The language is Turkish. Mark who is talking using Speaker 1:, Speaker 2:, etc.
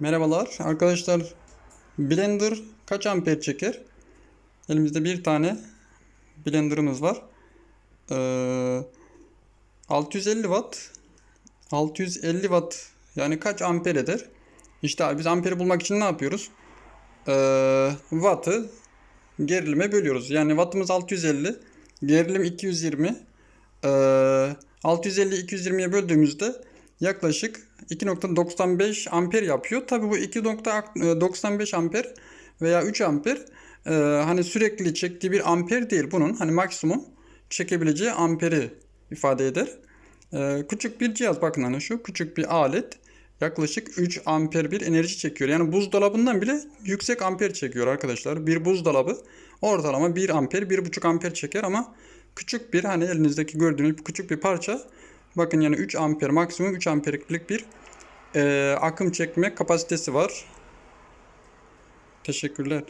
Speaker 1: Merhabalar arkadaşlar. Blender kaç amper çeker? Elimizde bir tane blenderımız var. Ee, 650 watt. 650 watt yani kaç amper eder? İşte abi biz amperi bulmak için ne yapıyoruz? Ee, wattı gerilime bölüyoruz. Yani wattımız 650, gerilim 220. Ee, 650 220'ye böldüğümüzde yaklaşık 2.95 amper yapıyor. Tabi bu 2.95 amper veya 3 amper e, hani sürekli çektiği bir amper değil. Bunun hani maksimum çekebileceği amperi ifade eder. E, küçük bir cihaz bakın hani şu küçük bir alet yaklaşık 3 amper bir enerji çekiyor. Yani buzdolabından bile yüksek amper çekiyor arkadaşlar. Bir buzdolabı ortalama 1 amper 1,5 amper çeker ama küçük bir hani elinizdeki gördüğünüz küçük bir parça bakın yani 3 amper maksimum 3 amperlik bir e, akım çekme kapasitesi var. Teşekkürler.